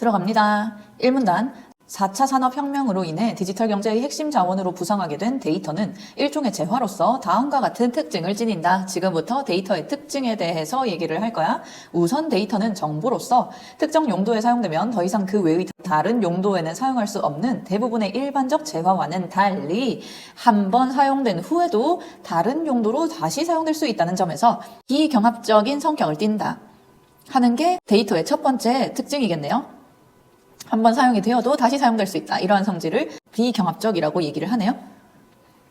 들어갑니다. 1문단 4차 산업혁명으로 인해 디지털 경제의 핵심 자원으로 부상하게 된 데이터는 일종의 재화로서 다음과 같은 특징을 지닌다. 지금부터 데이터의 특징에 대해서 얘기를 할 거야. 우선 데이터는 정보로서 특정 용도에 사용되면 더 이상 그 외의 다른 용도에는 사용할 수 없는 대부분의 일반적 재화와는 달리 한 번 사용된 후에도 다른 용도로 다시 사용될 수 있다는 점에서 비경합적인 성격을 띈다. 하는 게 데이터의 첫 번째 특징이겠네요. 한번 사용이 되어도 다시 사용될 수 있다. 이러한 성질을 비경합적이라고 얘기를 하네요.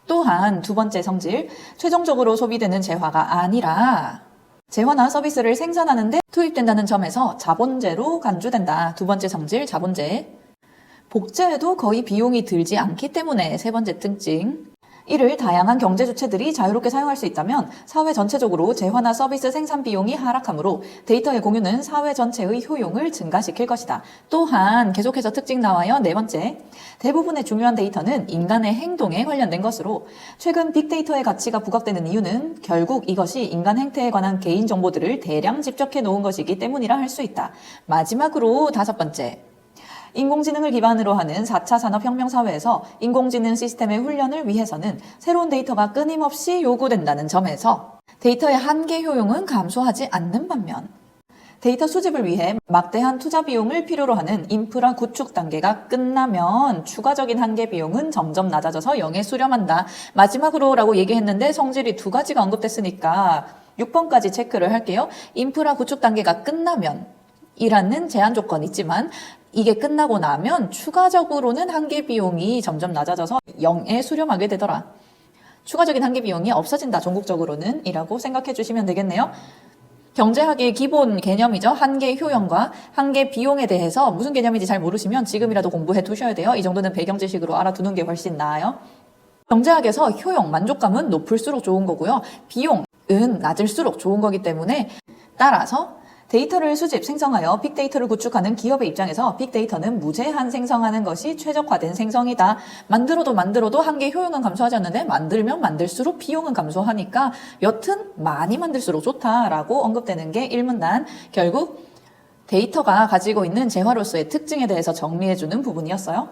또한 두 번째 성질, 최종적으로 소비되는 재화가 아니라 재화나 서비스를 생산하는데 투입된다는 점에서 자본재로 간주된다. 두 번째 성질, 자본재. 복제에도 거의 비용이 들지 않기 때문에 세 번째 특징. 이를 다양한 경제 주체들이 자유롭게 사용할 수 있다면 사회 전체적으로 재화나 서비스 생산 비용이 하락하므로 데이터의 공유는 사회 전체의 효용을 증가시킬 것이다. 또한 계속해서 특징 나와요. 네 번째. 대부분의 중요한 데이터는 인간의 행동에 관련된 것으로 최근 빅데이터의 가치가 부각되는 이유는 결국 이것이 인간 행태에 관한 개인 정보들을 대량 집적해 놓은 것이기 때문이라 할 수 있다. 마지막으로 다섯 번째. 인공지능을 기반으로 하는 4차 산업혁명 사회에서 인공지능 시스템의 훈련을 위해서는 새로운 데이터가 끊임없이 요구된다는 점에서 데이터의 한계 효용은 감소하지 않는 반면 데이터 수집을 위해 막대한 투자 비용을 필요로 하는 인프라 구축 단계가 끝나면 추가적인 한계 비용은 점점 낮아져서 0에 수렴한다. 마지막으로 라고 얘기했는데 성질이 두 가지가 언급됐으니까 6번까지 체크를 할게요. 인프라 구축 단계가 끝나면 이라는 제한 조건이 있지만 이게 끝나고 나면 추가적으로는 한계 비용이 점점 낮아져서 0에 수렴하게 되더라. 추가적인 한계 비용이 없어진다. 전국적으로는 이라고 생각해 주시면 되겠네요. 경제학의 기본 개념이죠. 한계 효용과 한계 비용에 대해서 무슨 개념인지 잘 모르시면 지금이라도 공부해 두셔야 돼요. 이 정도는 배경 지식으로 알아두는 게 훨씬 나아요. 경제학에서 효용, 만족감은 높을수록 좋은 거고요. 비용은 낮을수록 좋은 거기 때문에 따라서 데이터를 수집, 생성하여 빅데이터를 구축하는 기업의 입장에서 빅데이터는 무제한 생성하는 것이 최적화된 생성이다. 만들어도 만들어도 한계 효용은 감소하지 않는데 만들면 만들수록 비용은 감소하니까 여튼 많이 만들수록 좋다라고 언급되는 게 1문단. 결국 데이터가 가지고 있는 재화로서의 특징에 대해서 정리해주는 부분이었어요.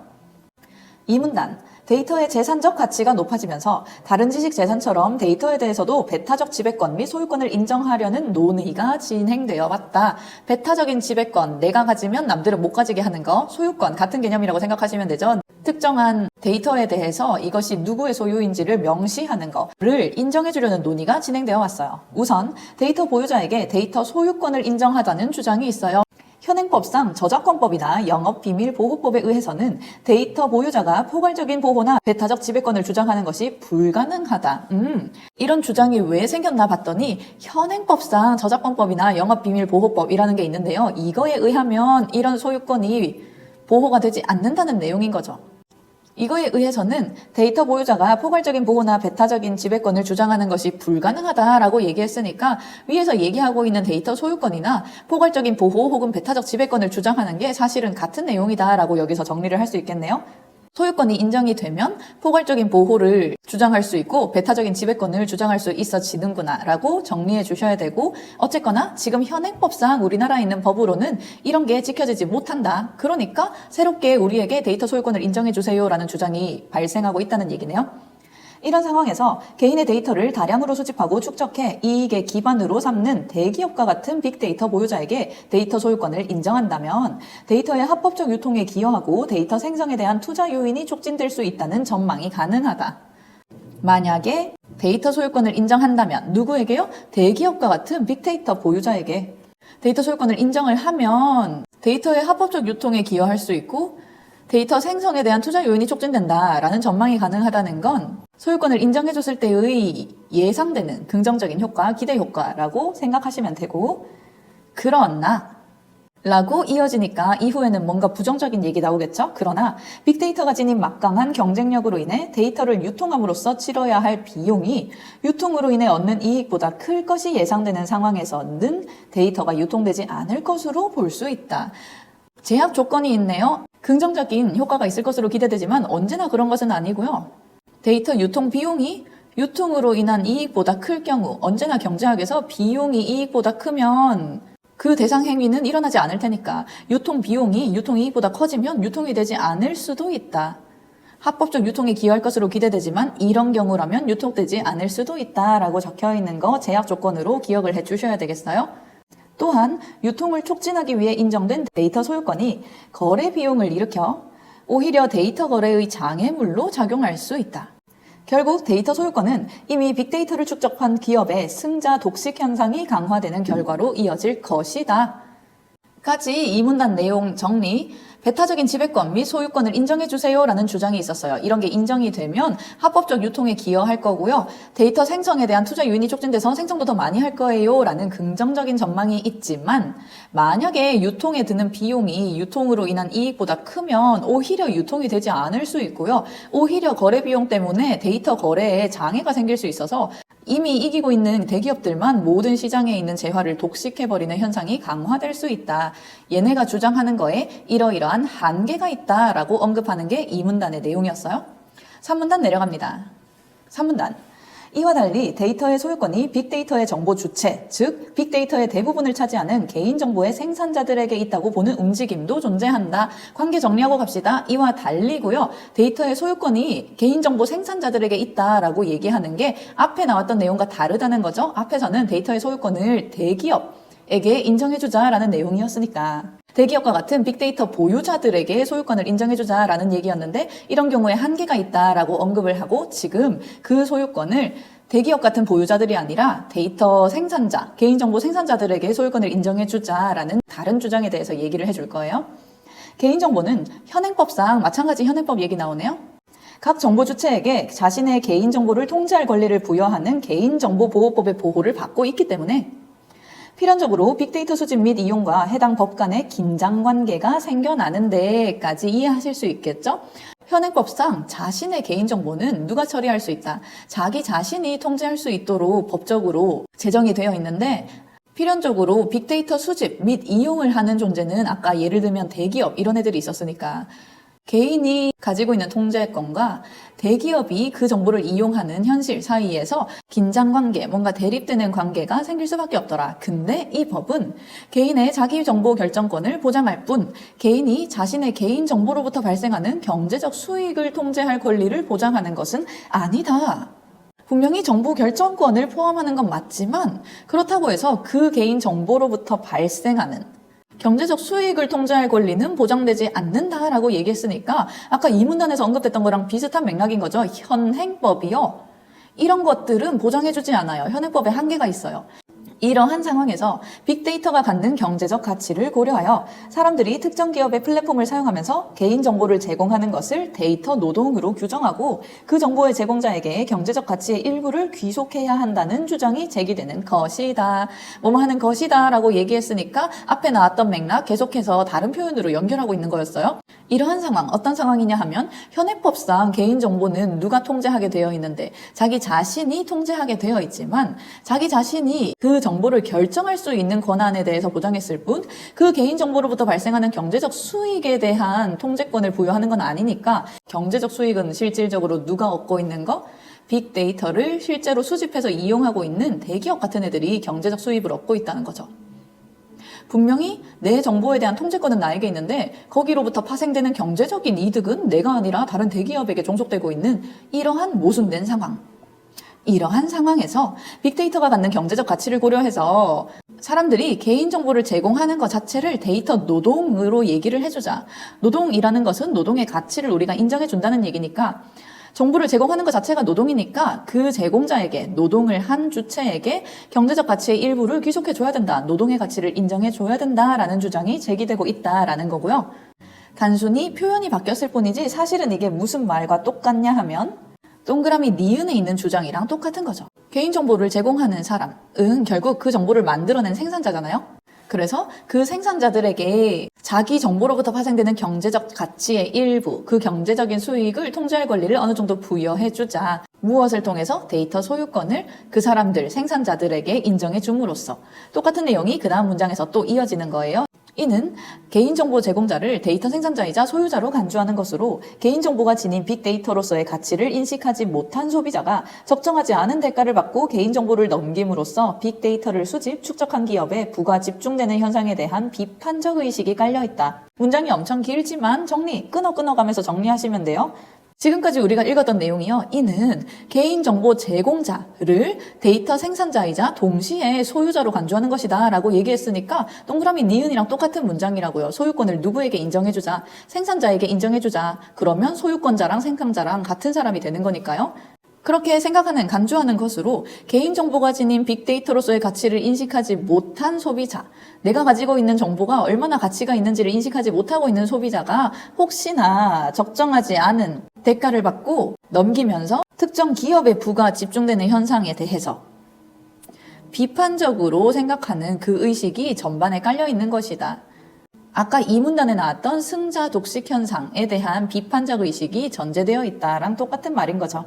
2문단. 데이터의 재산적 가치가 높아지면서 다른 지식 재산처럼 데이터에 대해서도 배타적 지배권 및 소유권을 인정하려는 논의가 진행되어 왔다. 배타적인 지배권, 내가 가지면 남들은 못 가지게 하는 거, 소유권 같은 개념이라고 생각하시면 되죠. 특정한 데이터에 대해서 이것이 누구의 소유인지를 명시하는 거를 인정해 주려는 논의가 진행되어 왔어요. 우선 데이터 보유자에게 데이터 소유권을 인정하자는 주장이 있어요. 현행법상 저작권법이나 영업비밀보호법에 의해서는 데이터 보유자가 포괄적인 보호나 배타적 지배권을 주장하는 것이 불가능하다. 음, 이런 주장이 왜 생겼나 봤더니 현행법상 저작권법이나 영업비밀보호법이라는 게 있는데요. 이거에 의하면 이런 소유권이 보호가 되지 않는다는 내용인 거죠. 이거에 의해서는 데이터 보유자가 포괄적인 보호나 배타적인 지배권을 주장하는 것이 불가능하다라고 얘기했으니까 위에서 얘기하고 있는 데이터 소유권이나 포괄적인 보호 혹은 배타적 지배권을 주장하는 게 사실은 같은 내용이다라고 여기서 정리를 할 수 있겠네요. 소유권이 인정이 되면 포괄적인 보호를 주장할 수 있고 배타적인 지배권을 주장할 수 있어지는구나 라고 정리해 주셔야 되고 어쨌거나 지금 현행법상 우리나라에 있는 법으로는 이런 게 지켜지지 못한다. 그러니까 새롭게 우리에게 데이터 소유권을 인정해 주세요 라는 주장이 발생하고 있다는 얘기네요. 이런 상황에서 개인의 데이터를 다량으로 수집하고 축적해 이익의 기반으로 삼는 대기업과 같은 빅데이터 보유자에게 데이터 소유권을 인정한다면 데이터의 합법적 유통에 기여하고 데이터 생성에 대한 투자 요인이 촉진될 수 있다는 전망이 가능하다. 만약에 데이터 소유권을 인정한다면 누구에게요? 대기업과 같은 빅데이터 보유자에게 데이터 소유권을 인정을 하면 데이터의 합법적 유통에 기여할 수 있고 데이터 생성에 대한 투자 요인이 촉진된다라는 전망이 가능하다는 건 소유권을 인정해줬을 때의 예상되는 긍정적인 효과, 기대 효과라고 생각하시면 되고 그러나 라고 이어지니까 이후에는 뭔가 부정적인 얘기 나오겠죠? 그러나 빅데이터가 지닌 막강한 경쟁력으로 인해 데이터를 유통함으로써 치러야 할 비용이 유통으로 인해 얻는 이익보다 클 것이 예상되는 상황에서는 데이터가 유통되지 않을 것으로 볼 수 있다. 제약 조건이 있네요. 긍정적인 효과가 있을 것으로 기대되지만 언제나 그런 것은 아니고요. 데이터 유통 비용이 유통으로 인한 이익보다 클 경우 언제나 경제학에서 비용이 이익보다 크면 그 대상 행위는 일어나지 않을 테니까 유통 비용이 유통 이익보다 커지면 유통이 되지 않을 수도 있다. 합법적 유통에 기여할 것으로 기대되지만 이런 경우라면 유통되지 않을 수도 있다라고 적혀 있는 거 제약 조건으로 기억을 해 주셔야 되겠어요. 또한 유통을 촉진하기 위해 인정된 데이터 소유권이 거래 비용을 일으켜 오히려 데이터 거래의 장애물로 작용할 수 있다. 결국 데이터 소유권은 이미 빅데이터를 축적한 기업의 승자 독식 현상이 강화되는 결과로 이어질 것이다. 까지 이 문단 내용 정리. 배타적인 지배권 및 소유권을 인정해 주세요라는 주장이 있었어요. 이런 게 인정이 되면 합법적 유통에 기여할 거고요. 데이터 생성에 대한 투자 유인이 촉진돼서 생성도 더 많이 할 거예요라는 긍정적인 전망이 있지만 만약에 유통에 드는 비용이 유통으로 인한 이익보다 크면 오히려 유통이 되지 않을 수 있고요. 오히려 거래 비용 때문에 데이터 거래에 장애가 생길 수 있어서 이미 이기고 있는 대기업들만 모든 시장에 있는 재화를 독식해버리는 현상이 강화될 수 있다. 얘네가 주장하는 거에 이러이러한 한계가 있다라고 언급하는 게 이 문단의 내용이었어요. 3문단 내려갑니다. 3문단. 이와 달리 데이터의 소유권이 빅데이터의 정보 주체, 즉 빅데이터의 대부분을 차지하는 개인정보의 생산자들에게 있다고 보는 움직임도 존재한다. 관계 정리하고 갑시다. 이와 달리고요. 데이터의 소유권이 개인정보 생산자들에게 있다라고 얘기하는 게 앞에 나왔던 내용과 다르다는 거죠. 앞에서는 데이터의 소유권을 대기업 에게 인정해주자라는 내용이었으니까. 대기업과 같은 빅데이터 보유자들에게 소유권을 인정해주자라는 얘기였는데 이런 경우에 한계가 있다라고 언급을 하고 지금 그 소유권을 대기업 같은 보유자들이 아니라 데이터 생산자, 개인정보 생산자들에게 소유권을 인정해주자라는 다른 주장에 대해서 얘기를 해줄 거예요. 개인정보는 현행법상 마찬가지 현행법 얘기 나오네요. 각 정보 주체에게 자신의 개인정보를 통제할 권리를 부여하는 개인정보보호법의 보호를 받고 있기 때문에 필연적으로 빅데이터 수집 및 이용과 해당 법 간의 긴장 관계가 생겨나는 데까지 이해하실 수 있겠죠? 현행법상 자신의 개인정보는 누가 처리할 수 있다. 자기 자신이 통제할 수 있도록 법적으로 제정이 되어 있는데 필연적으로 빅데이터 수집 및 이용을 하는 존재는 아까 예를 들면 대기업 이런 애들이 있었으니까 개인이 가지고 있는 통제권과 대기업이 그 정보를 이용하는 현실 사이에서 긴장 관계, 뭔가 대립되는 관계가 생길 수밖에 없더라. 근데 이 법은 개인의 자기 정보 결정권을 보장할 뿐 개인이 자신의 개인 정보로부터 발생하는 경제적 수익을 통제할 권리를 보장하는 것은 아니다. 분명히 정보 결정권을 포함하는 건 맞지만 그렇다고 해서 그 개인 정보로부터 발생하는 경제적 수익을 통제할 권리는 보장되지 않는다라고 얘기했으니까 아까 이 문단에서 언급됐던 거랑 비슷한 맥락인 거죠. 현행법이요. 이런 것들은 보장해주지 않아요. 현행법에 한계가 있어요. 이러한 상황에서 빅데이터가 갖는 경제적 가치를 고려하여 사람들이 특정 기업의 플랫폼을 사용하면서 개인 정보를 제공하는 것을 데이터 노동으로 규정하고 그 정보의 제공자에게 경제적 가치의 일부를 귀속해야 한다는 주장이 제기되는 것이다. 뭐뭐 하는 것이다 라고 얘기했으니까 앞에 나왔던 맥락 계속해서 다른 표현으로 연결하고 있는 거였어요. 이러한 상황, 어떤 상황이냐 하면 현행법상 개인정보는 누가 통제하게 되어 있는데 자기 자신이 통제하게 되어 있지만 자기 자신이 그 정보를 결정할 수 있는 권한에 대해서 보장했을 뿐 그 개인정보로부터 발생하는 경제적 수익에 대한 통제권을 부여하는 건 아니니까 경제적 수익은 실질적으로 누가 얻고 있는 거? 빅데이터를 실제로 수집해서 이용하고 있는 대기업 같은 애들이 경제적 수입을 얻고 있다는 거죠. 분명히 내 정보에 대한 통제권은 나에게 있는데 거기로부터 파생되는 경제적인 이득은 내가 아니라 다른 대기업에게 종속되고 있는 이러한 모순된 상황. 이러한 상황에서 빅데이터가 갖는 경제적 가치를 고려해서 사람들이 개인정보를 제공하는 것 자체를 데이터 노동으로 얘기를 해주자. 노동이라는 것은 노동의 가치를 우리가 인정해준다는 얘기니까 정보를 제공하는 것 자체가 노동이니까 그 제공자에게 노동을 한 주체에게 경제적 가치의 일부를 귀속해 줘야 된다. 노동의 가치를 인정해 줘야 된다라는 주장이 제기되고 있다라는 거고요. 단순히 표현이 바뀌었을 뿐이지 사실은 이게 무슨 말과 똑같냐 하면 동그라미 니은에 있는 주장이랑 똑같은 거죠. 개인정보를 제공하는 사람은 결국 그 정보를 만들어낸 생산자잖아요. 그래서 그 생산자들에게 자기 정보로부터 파생되는 경제적 가치의 일부, 그 경제적인 수익을 통제할 권리를 어느 정도 부여해주자. 무엇을 통해서 데이터 소유권을 그 사람들, 생산자들에게 인정해 줌으로써. 똑같은 내용이 그 다음 문장에서 또 이어지는 거예요. 이는 개인정보 제공자를 데이터 생산자이자 소유자로 간주하는 것으로 개인정보가 지닌 빅데이터로서의 가치를 인식하지 못한 소비자가 적정하지 않은 대가를 받고 개인정보를 넘김으로써 빅데이터를 수집, 축적한 기업에 부가 집중되는 현상에 대한 비판적 의식이 깔려있다. 문장이 엄청 길지만 정리, 끊어 끊어가면서 정리하시면 돼요. 지금까지 우리가 읽었던 내용이요. 이는 개인정보 제공자를 데이터 생산자이자 동시에 소유자로 간주하는 것이다 라고 얘기했으니까 동그라미 니은이랑 똑같은 문장이라고요. 소유권을 누구에게 인정해주자. 생산자에게 인정해주자. 그러면 소유권자랑 생산자랑 같은 사람이 되는 거니까요. 그렇게 생각하는, 간주하는 것으로 개인정보가 지닌 빅데이터로서의 가치를 인식하지 못한 소비자, 내가 가지고 있는 정보가 얼마나 가치가 있는지를 인식하지 못하고 있는 소비자가 혹시나 적정하지 않은 대가를 받고 넘기면서 특정 기업의 부가 집중되는 현상에 대해서 비판적으로 생각하는 그 의식이 전반에 깔려 있는 것이다. 아까 이 문단에 나왔던 승자 독식 현상에 대한 비판적 의식이 전제되어 있다랑 똑같은 말인 거죠.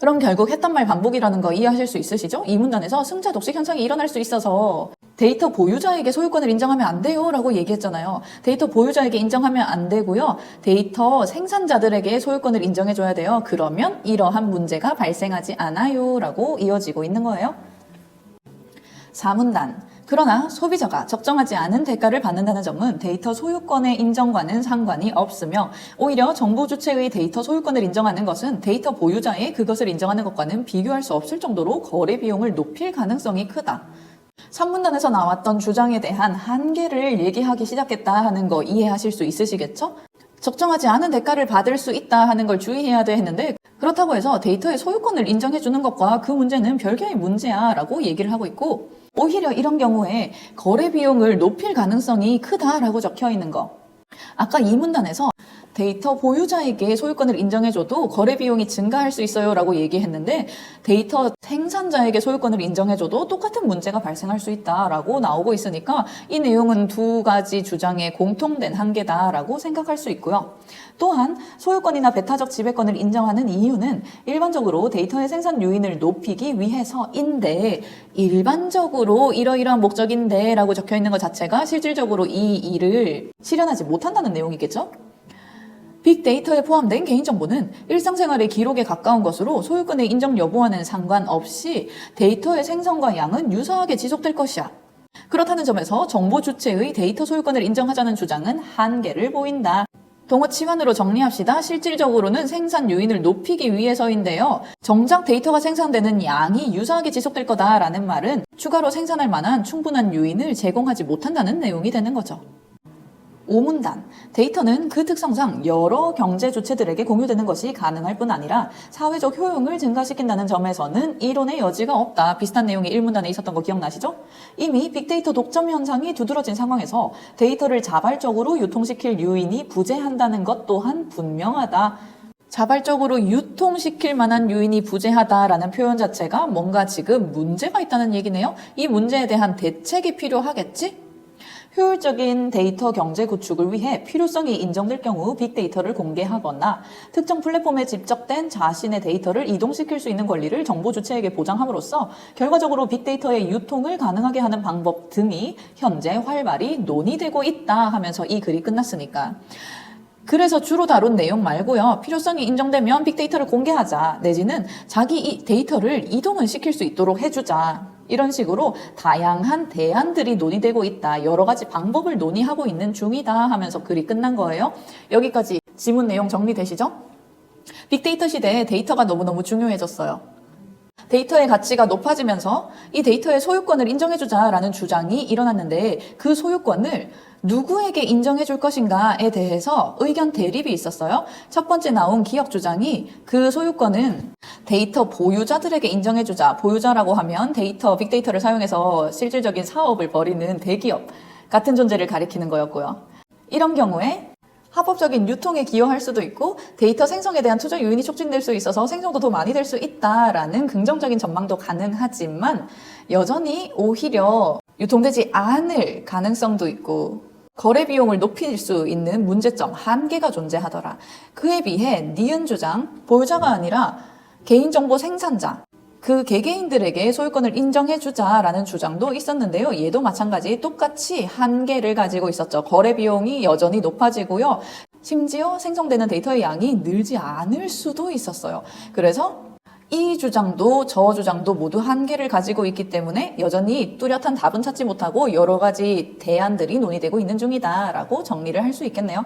그럼 결국 했던 말 반복이라는 거 이해하실 수 있으시죠? 이 문단에서 승자 독식 현상이 일어날 수 있어서 데이터 보유자에게 소유권을 인정하면 안 돼요 라고 얘기했잖아요. 데이터 보유자에게 인정하면 안 되고요. 데이터 생산자들에게 소유권을 인정해줘야 돼요. 그러면 이러한 문제가 발생하지 않아요 라고 이어지고 있는 거예요. 4문단. 그러나 소비자가 적정하지 않은 대가를 받는다는 점은 데이터 소유권의 인정과는 상관이 없으며 오히려 정보 주체의 데이터 소유권을 인정하는 것은 데이터 보유자의 그것을 인정하는 것과는 비교할 수 없을 정도로 거래 비용을 높일 가능성이 크다. 3문단에서 나왔던 주장에 대한 한계를 얘기하기 시작했다 하는 거 이해하실 수 있으시겠죠? 적정하지 않은 대가를 받을 수 있다 하는 걸 주의해야 돼 했는데 그렇다고 해서 데이터의 소유권을 인정해 주는 것과 그 문제는 별개의 문제야 라고 얘기를 하고 있고 오히려 이런 경우에 거래 비용을 높일 가능성이 크다라고 적혀 있는 거. 아까 이 문단에서 데이터 보유자에게 소유권을 인정해줘도 거래 비용이 증가할 수 있어요 라고 얘기했는데 데이터 생산자에게 소유권을 인정해줘도 똑같은 문제가 발생할 수 있다라고 나오고 있으니까 이 내용은 두 가지 주장의 공통된 한계다라고 생각할 수 있고요. 또한 소유권이나 배타적 지배권을 인정하는 이유는 일반적으로 데이터의 생산 요인을 높이기 위해서인데 일반적으로 이러이러한 목적인데 라고 적혀 있는 것 자체가 실질적으로 이 일을 실현하지 못한다는 내용이겠죠? 빅데이터에 포함된 개인정보는 일상생활의 기록에 가까운 것으로 소유권의 인정 여부와는 상관없이 데이터의 생성과 양은 유사하게 지속될 것이야. 그렇다는 점에서 정보 주체의 데이터 소유권을 인정하자는 주장은 한계를 보인다. 동어 치환으로 정리합시다. 실질적으로는 생산 요인을 높이기 위해서인데요. 정작 데이터가 생산되는 양이 유사하게 지속될 거다라는 말은 추가로 생산할 만한 충분한 요인을 제공하지 못한다는 내용이 되는 거죠. 5문단. 데이터는 그 특성상 여러 경제 주체들에게 공유되는 것이 가능할 뿐 아니라 사회적 효용을 증가시킨다는 점에서는 이론의 여지가 없다. 비슷한 내용이 1문단에 있었던 거 기억나시죠? 이미 빅데이터 독점 현상이 두드러진 상황에서 데이터를 자발적으로 유통시킬 요인이 부재한다는 것 또한 분명하다. 자발적으로 유통시킬 만한 요인이 부재하다라는 표현 자체가 뭔가 지금 문제가 있다는 얘기네요. 이 문제에 대한 대책이 필요하겠지? 효율적인 데이터 경제 구축을 위해 필요성이 인정될 경우 빅데이터를 공개하거나 특정 플랫폼에 집적된 자신의 데이터를 이동시킬 수 있는 권리를 정보 주체에게 보장함으로써 결과적으로 빅데이터의 유통을 가능하게 하는 방법 등이 현재 활발히 논의되고 있다 하면서 이 글이 끝났으니까. 그래서 주로 다룬 내용 말고요. 필요성이 인정되면 빅데이터를 공개하자. 내지는 자기 이 데이터를 이동을 시킬 수 있도록 해주자. 이런 식으로 다양한 대안들이 논의되고 있다. 여러 가지 방법을 논의하고 있는 중이다 하면서 글이 끝난 거예요. 여기까지 지문 내용 정리되시죠? 빅데이터 시대에 데이터가 너무너무 중요해졌어요. 데이터의 가치가 높아지면서 이 데이터의 소유권을 인정해주자라는 주장이 일어났는데 그 소유권을 누구에게 인정해줄 것인가에 대해서 의견 대립이 있었어요. 첫 번째 나온 기업 주장이 그 소유권은 데이터 보유자들에게 인정해주자. 보유자라고 하면 데이터, 빅데이터를 사용해서 실질적인 사업을 벌이는 대기업 같은 존재를 가리키는 거였고요. 이런 경우에 합법적인 유통에 기여할 수도 있고 데이터 생성에 대한 투자 요인이 촉진될 수 있어서 생성도 더 많이 될 수 있다라는 긍정적인 전망도 가능하지만 여전히 오히려 유통되지 않을 가능성도 있고 거래 비용을 높일 수 있는 문제점, 한계가 존재하더라. 그에 비해 니은 주장, 보유자가 아니라 개인정보 생산자, 그 개개인들에게 소유권을 인정해주자라는 주장도 있었는데요. 얘도 마찬가지 똑같이 한계를 가지고 있었죠. 거래 비용이 여전히 높아지고요. 심지어 생성되는 데이터의 양이 늘지 않을 수도 있었어요. 그래서 이 주장도 저 주장도 모두 한계를 가지고 있기 때문에 여전히 뚜렷한 답은 찾지 못하고 여러 가지 대안들이 논의되고 있는 중이다라고 정리를 할 수 있겠네요.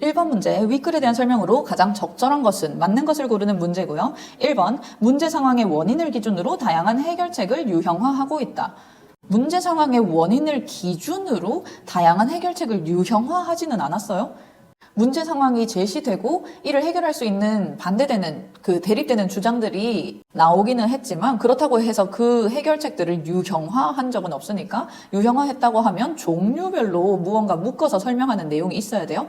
1번 문제, 위클에 대한 설명으로 가장 적절한 것은 맞는 것을 고르는 문제고요. 1번, 문제 상황의 원인을 기준으로 다양한 해결책을 유형화하고 있다. 문제 상황의 원인을 기준으로 다양한 해결책을 유형화하지는 않았어요. 문제 상황이 제시되고 이를 해결할 수 있는 반대되는 그 대립되는 주장들이 나오기는 했지만 그렇다고 해서 그 해결책들을 유형화한 적은 없으니까 유형화했다고 하면 종류별로 무언가 묶어서 설명하는 내용이 있어야 돼요.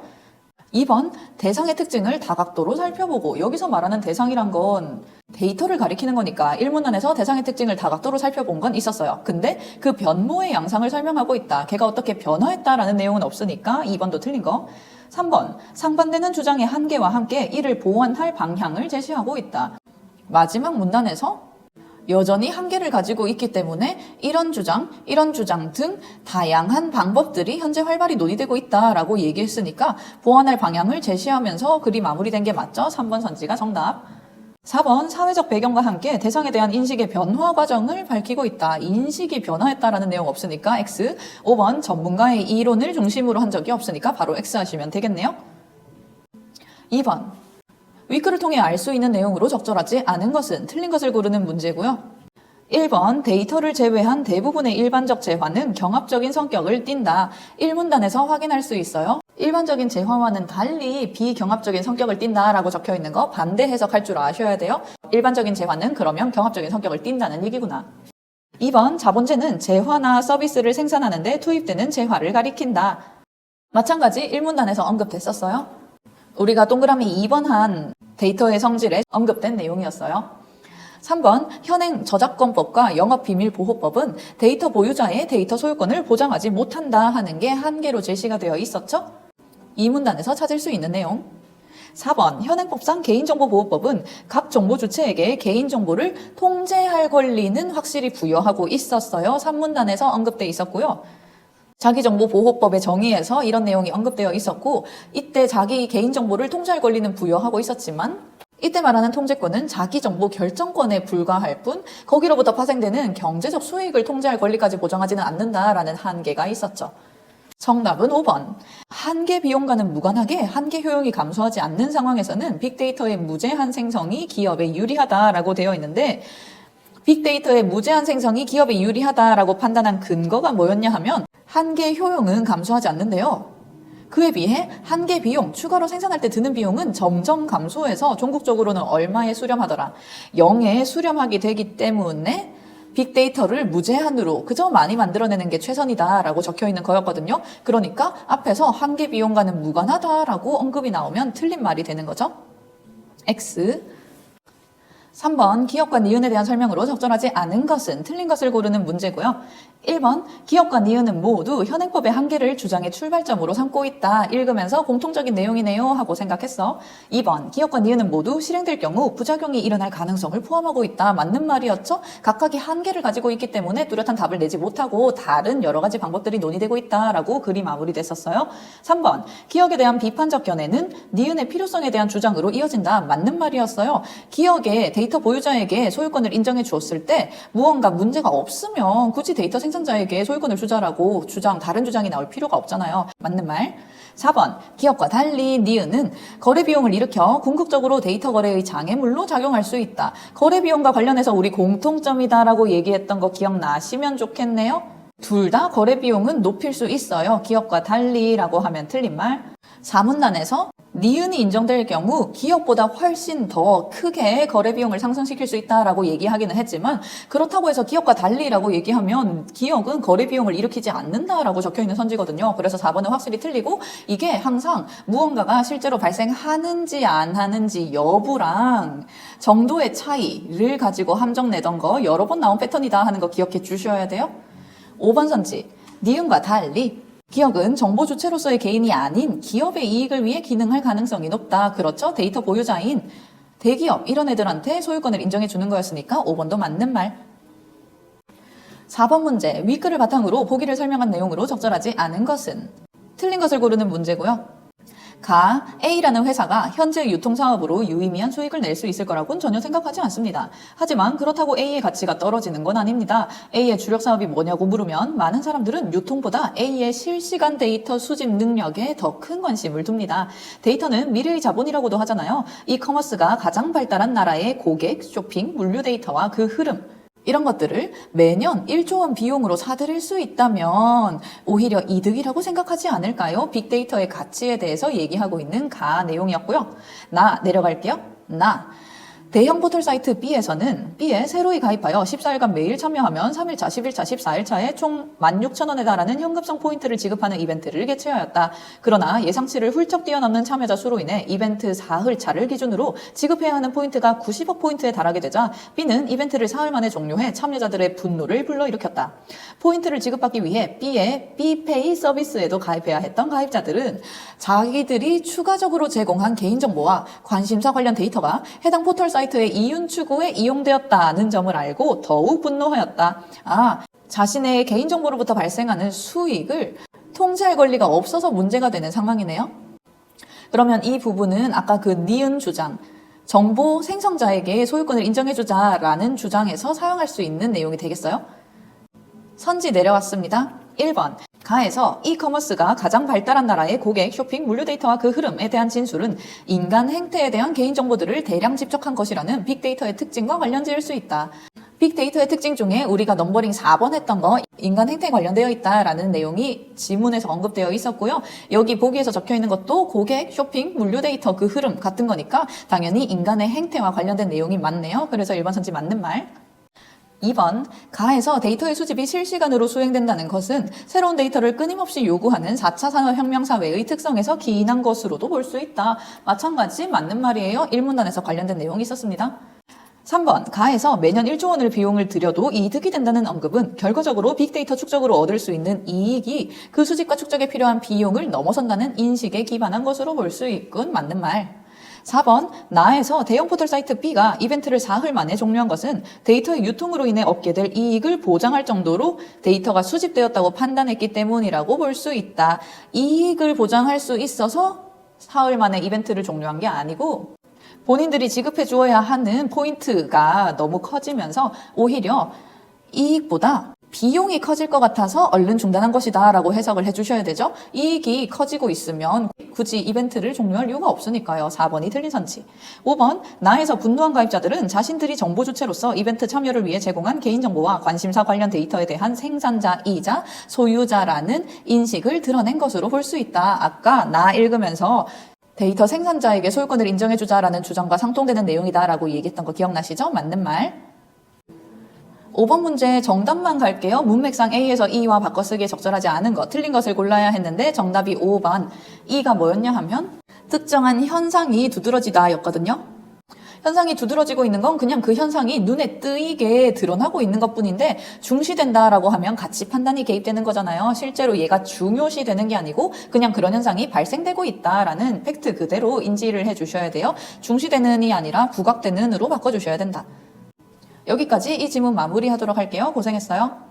2번 대상의 특징을 다각도로 살펴보고 여기서 말하는 대상이란 건 데이터를 가리키는 거니까 일문 안에서 대상의 특징을 다각도로 살펴본 건 있었어요. 근데 그 변모의 양상을 설명하고 있다. 걔가 어떻게 변화했다라는 내용은 없으니까 2번도 틀린 거. 3번 상반되는 주장의 한계와 함께 이를 보완할 방향을 제시하고 있다. 마지막 문단에서 여전히 한계를 가지고 있기 때문에 이런 주장, 이런 주장 등 다양한 방법들이 현재 활발히 논의되고 있다라고 얘기했으니까 보완할 방향을 제시하면서 글이 마무리된 게 맞죠? 3번 선지가 정답. 4번 사회적 배경과 함께 대상에 대한 인식의 변화 과정을 밝히고 있다. 인식이 변화했다라는 내용 없으니까 X. 5번 전문가의 이론을 중심으로 한 적이 없으니까 바로 X 하시면 되겠네요. 2번 위크를 통해 알 수 있는 내용으로 적절하지 않은 것은 틀린 것을 고르는 문제고요. 1번 데이터를 제외한 대부분의 일반적 재화는 경합적인 성격을 띈다. 1문단에서 확인할 수 있어요. 일반적인 재화와는 달리 비경합적인 성격을 띈다라고 적혀 있는 거 반대 해석할 줄 아셔야 돼요. 일반적인 재화는 그러면 경합적인 성격을 띈다는 얘기구나. 2번 자본재는 재화나 서비스를 생산하는데 투입되는 재화를 가리킨다. 마찬가지 1문단에서 언급됐었어요. 우리가 동그라미 2번 한 데이터의 성질에 언급된 내용이었어요. 3번 현행 저작권법과 영업비밀보호법은 데이터 보유자의 데이터 소유권을 보장하지 못한다 하는 게 한계로 제시가 되어 있었죠. 이 문단에서 찾을 수 있는 내용. 4번 현행법상 개인정보보호법은 각 정보 주체에게 개인정보를 통제할 권리는 확실히 부여하고 있었어요. 3문단에서 언급돼 있었고요. 자기정보보호법의 정의에서 이런 내용이 언급되어 있었고 이때 자기 개인정보를 통제할 권리는 부여하고 있었지만 이때 말하는 통제권은 자기정보 결정권에 불과할 뿐 거기로부터 파생되는 경제적 수익을 통제할 권리까지 보장하지는 않는다라는 한계가 있었죠. 정답은 5번. 한계 비용과는 무관하게 한계 효용이 감소하지 않는 상황에서는 빅데이터의 무제한 생성이 기업에 유리하다라고 되어 있는데 빅데이터의 무제한 생성이 기업에 유리하다라고 판단한 근거가 뭐였냐 하면 한계 효용은 감소하지 않는데요. 그에 비해 한계 비용, 추가로 생산할 때 드는 비용은 점점 감소해서 종국적으로는 얼마에 수렴하더라. 0에 수렴하게 되기 때문에 빅데이터를 무제한으로 그저 많이 만들어내는 게 최선이다라고 적혀 있는 거였거든요. 그러니까 앞에서 한계 비용과는 무관하다라고 언급이 나오면 틀린 말이 되는 거죠. X. 3번 기업과 니은에 대한 설명으로 적절하지 않은 것은 틀린 것을 고르는 문제고요. 1번 기업과 니은은 모두 현행법의 한계를 주장의 출발점으로 삼고 있다. 읽으면서 공통적인 내용이네요 하고 생각했어. 2번 기업과 니은은 모두 실행될 경우 부작용이 일어날 가능성을 포함하고 있다. 맞는 말이었죠? 각각의 한계를 가지고 있기 때문에 뚜렷한 답을 내지 못하고 다른 여러 가지 방법들이 논의되고 있다라고 글이 마무리됐었어요. 3번 기억에 대한 비판적 견해는 니은의 필요성에 대한 주장으로 이어진다. 맞는 말이었어요. 기억에 데이터 보유자에게 소유권을 인정해 주었을 때 무언가 문제가 없으면 굳이 데이터 생산자에게 소유권을 주자라고 주장, 다른 주장이 나올 필요가 없잖아요. 맞는 말. 4번. 기업과 달리 니은은 거래 비용을 일으켜 궁극적으로 데이터 거래의 장애물로 작용할 수 있다. 거래 비용과 관련해서 우리 공통점이다라고 얘기했던 거 기억나시면 좋겠네요. 둘 다 거래 비용은 높일 수 있어요. 기업과 달리라고 하면 틀린 말. 사문단에서 니은이 인정될 경우 기업보다 훨씬 더 크게 거래 비용을 상승시킬 수 있다라고 얘기하기는 했지만 그렇다고 해서 기업과 달리라고 얘기하면 기업은 거래 비용을 일으키지 않는다라고 적혀 있는 선지거든요. 그래서 4번은 확실히 틀리고 이게 항상 무언가가 실제로 발생하는지 안 하는지 여부랑 정도의 차이를 가지고 함정 내던 거 여러 번 나온 패턴이다 하는 거 기억해 주셔야 돼요. 5번 선지 니은과 달리 기업은 정보 주체로서의 개인이 아닌 기업의 이익을 위해 기능할 가능성이 높다. 그렇죠? 데이터 보유자인 대기업 이런 애들한테 소유권을 인정해 주는 거였으니까 5번도 맞는 말. 4번 문제. 윗글을 바탕으로 보기를 설명한 내용으로 적절하지 않은 것은 틀린 것을 고르는 문제고요. 가 A라는 회사가 현재 유통 사업으로 유의미한 수익을 낼 수 있을 거라고는 전혀 생각하지 않습니다. 하지만 그렇다고 A의 가치가 떨어지는 건 아닙니다. A의 주력 사업이 뭐냐고 물으면 많은 사람들은 유통보다 A의 실시간 데이터 수집 능력에 더 큰 관심을 둡니다. 데이터는 미래의 자본이라고도 하잖아요. 이커머스가 가장 발달한 나라의 고객, 쇼핑, 물류 데이터와 그 흐름 이런 것들을 매년 1조 원 비용으로 사들일 수 있다면 오히려 이득이라고 생각하지 않을까요? 빅데이터의 가치에 대해서 얘기하고 있는 가 내용이었고요. 나 내려갈게요. 나. 대형 포털 사이트 B에서는 B에 새로이 가입하여 14일간 매일 참여하면 3일차, 10일차, 14일차에 총 16,000원에 달하는 현금성 포인트를 지급하는 이벤트를 개최하였다. 그러나 예상치를 훌쩍 뛰어넘는 참여자 수로 인해 이벤트 4흘차를 기준으로 지급해야 하는 포인트가 90억 포인트에 달하게 되자 B는 이벤트를 사흘 만에 종료해 참여자들의 분노를 불러일으켰다. 포인트를 지급받기 위해 B의 B페이 서비스에도 가입해야 했던 가입자들은 자기들이 추가적으로 제공한 개인정보와 관심사 관련 데이터가 해당 포털 사이트 의 이윤 추구에 이용되었다는 점을 알고 더욱 분노하였다. 아, 자신의 개인정보로부터 발생하는 수익을 통제할 권리가 없어서 문제가 되는 상황이네요. 그러면 이 부분은 아까 그 니은 주장, 정보 생성자에게 소유권을 인정해주자라는 주장에서 사용할 수 있는 내용이 되겠어요? 선지 내려왔습니다. 1번. 가에서 이커머스가 가장 발달한 나라의 고객, 쇼핑, 물류 데이터와 그 흐름에 대한 진술은 인간 행태에 대한 개인 정보들을 대량 집적한 것이라는 빅데이터의 특징과 관련 지을 수 있다. 빅데이터의 특징 중에 우리가 넘버링 4번 했던 거 인간 행태에 관련되어 있다라는 내용이 지문에서 언급되어 있었고요. 여기 보기에서 적혀 있는 것도 고객, 쇼핑, 물류 데이터 그 흐름 같은 거니까 당연히 인간의 행태와 관련된 내용이 맞네요. 그래서 1번 선지 맞는 말. 2번, 가에서 데이터의 수집이 실시간으로 수행된다는 것은 새로운 데이터를 끊임없이 요구하는 4차 산업혁명 사회의 특성에서 기인한 것으로도 볼 수 있다. 마찬가지 맞는 말이에요. 1문단에서 관련된 내용이 있었습니다. 3번, 가에서 매년 1조 원을 비용을 들여도 이득이 된다는 언급은 결과적으로 빅데이터 축적으로 얻을 수 있는 이익이 그 수집과 축적에 필요한 비용을 넘어선다는 인식에 기반한 것으로 볼 수 있군. 맞는 말. 4번, 나에서 대형 포털 사이트 B가 이벤트를 사흘 만에 종료한 것은 데이터의 유통으로 인해 얻게 될 이익을 보장할 정도로 데이터가 수집되었다고 판단했기 때문이라고 볼 수 있다. 이익을 보장할 수 있어서 사흘 만에 이벤트를 종료한 게 아니고 본인들이 지급해 주어야 하는 포인트가 너무 커지면서 오히려 이익보다 비용이 커질 것 같아서 얼른 중단한 것이다 라고 해석을 해주셔야 되죠. 이익이 커지고 있으면 굳이 이벤트를 종료할 이유가 없으니까요. 4번이 틀린 선지. 5번, 나에서 분노한 가입자들은 자신들이 정보 주체로서 이벤트 참여를 위해 제공한 개인정보와 관심사 관련 데이터에 대한 생산자이자 소유자라는 인식을 드러낸 것으로 볼 수 있다. 아까 나 읽으면서 데이터 생산자에게 소유권을 인정해주자라는 주장과 상통되는 내용이다라고 얘기했던 거 기억나시죠? 맞는 말. 5번 문제 정답만 갈게요. 문맥상 A에서 E와 바꿔 쓰기에 적절하지 않은 것, 틀린 것을 골라야 했는데 정답이 5번. E가 뭐였냐 하면 특정한 현상이 두드러지다 였거든요. 현상이 두드러지고 있는 건 그냥 그 현상이 눈에 뜨이게 드러나고 있는 것 뿐인데 중시된다라고 하면 가치 판단이 개입되는 거잖아요. 실제로 얘가 중요시 되는 게 아니고 그냥 그런 현상이 발생되고 있다라는 팩트 그대로 인지를 해 주셔야 돼요. 중시되는이 아니라 부각되는으로 바꿔 주셔야 된다. 여기까지 이 지문 마무리하도록 할게요. 고생했어요.